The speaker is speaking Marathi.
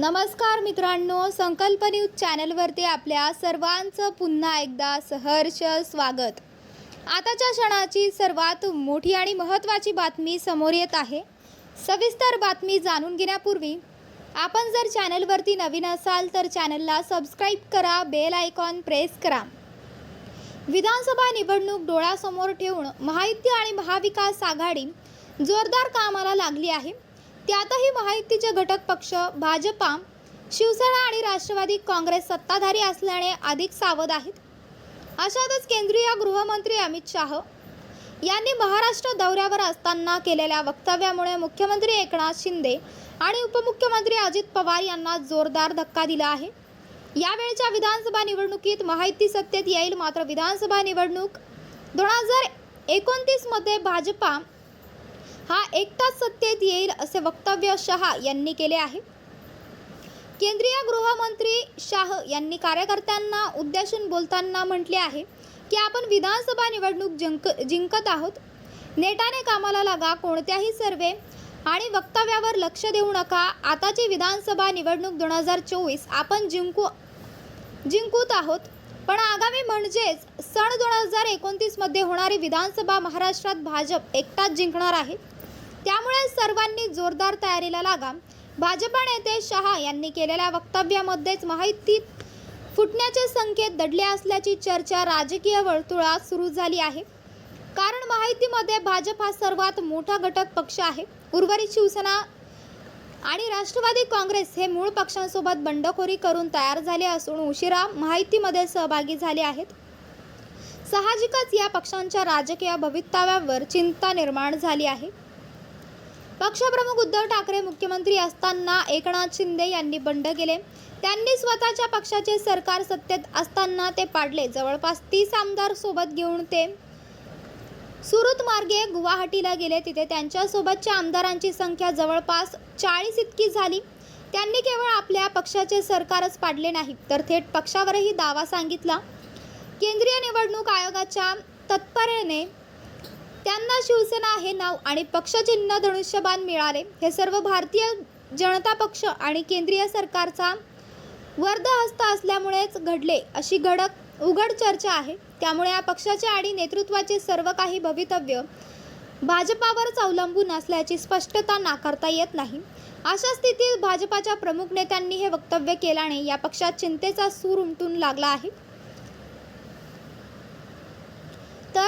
नमस्कार मित्रांनो संकल्प न्यूज चॅनलवरती आपल्या सर्वांचं पुन्हा एकदा सहर्ष स्वागत. आताच्या क्षणाची सर्वात मोठी आणि महत्त्वाची बातमी समोर येत आहे. सविस्तर बातमी जाणून घेण्यापूर्वी आपण जर चॅनलवरती नवीन असाल तर चॅनलला सबस्क्राईब करा बेल आयकॉन प्रेस करा. विधानसभा निवडणूक डोळ्यासमोर ठेवून महायुती आणि महाविकास आघाडी जोरदार कामाला लागली आहे. त्यातही महायुतीचे घटक पक्ष भाजपा शिवसेना आणि राष्ट्रवादी काँग्रेस सत्ताधारी असल्याने अधिक सावध आहेत. अशातच केंद्रीय गृहमंत्री अमित शाह यांनी महाराष्ट्र दौऱ्यावर असताना केलेल्या वक्तव्यामुळे मुख्यमंत्री एकनाथ शिंदे आणि उपमुख्यमंत्री अजित पवार यांना जोरदार धक्का दिला आहे. यावेळच्या विधानसभा निवडणुकीत महायुती सत्तेत येईल मात्र विधानसभा निवडणूक दोन हजार एकोणतीसमध्ये भाजपा हा एकटाच सत्तेत येईल असे वक्तव्य शहा यांनी केले आहे. केंद्रीय गृहमंत्री शाह यांनी कार्यकर्त्यांना उद्देशून बोलताना म्हटले आहे की आपण विधानसभा निवडणूक जिंक जिंकत आहोत. नेटाने कामाला लागा कोणत्याही सर्वे आणि वक्तव्यावर लक्ष देऊ नका. आताची विधानसभा निवडणूक दोन हजार चोवीस आपण जिंकू जिंकूत आहोत. पण आगामी म्हणजेच सण दोन हजार एकोणतीसमध्ये होणारी विधानसभा महाराष्ट्रात भाजप एकटाच जिंकणार आहे. त्यामुळे सर्वांनी जोरदार तयारीला लागा. भाजपा नेते शहा यांनी केलेल्या वक्तव्यामध्येच माहितीत फुटण्याचे संकेत दडले असल्याची चर्चा राजकीय वर्तुळात सुरू झाली आहे. कारण माहितीमध्ये भाजप हा सर्वात मोठा घटक पक्ष आहे. उर्वरित शिवसेना आणि राष्ट्रवादी काँग्रेस हे मूळ पक्षांसोबत बंडखोरी करून तयार झाले असून उशिरा माहितीमध्ये सहभागी झाले आहेत. साहजिकच या पक्षांच्या राजकीय भवितव्यावर चिंता निर्माण झाली आहे. पक्षप्रमुख उद्धव ठाकरे मुख्यमंत्री असताना एकनाथ शिंदे यांनी बंड केले. त्यांनी स्वतःच्या पक्षाचे सरकार सत्तेत असताना ते पाडले. जवळपास तीस आमदार सोबत घेऊन ते सुरत मार्गे गुवाहाटीला गेले. तिथे त्यांच्यासोबतच्या आमदारांची संख्या जवळपास चाळीस इतकी झाली. त्यांनी केवळ आपल्या पक्षाचे सरकारच पाडले नाही तर थेट पक्षावरही दावा सांगितला. केंद्रीय निवडणूक आयोगाच्या तत्परेने त्यांना शिवसेना हे नाव आणि पक्षचिन्ह धनुष्यबाण मिळाले. हे सर्व भारतीय जनता पक्ष आणि केंद्रीय सरकारचा वर्धहस्त असल्यामुळेच घडले अशी घडक उघड चर्चा आहे. त्यामुळे या पक्षाचे आणि नेतृत्वाचे सर्व काही भवितव्य भाजपावरच अवलंबून असल्याची स्पष्टता नाकारता येत नाही. अशा स्थितीत भाजपाच्या प्रमुख नेत्यांनी हे वक्तव्य केल्याने या पक्षात चिंतेचा सूर उमटून लागला आहे तर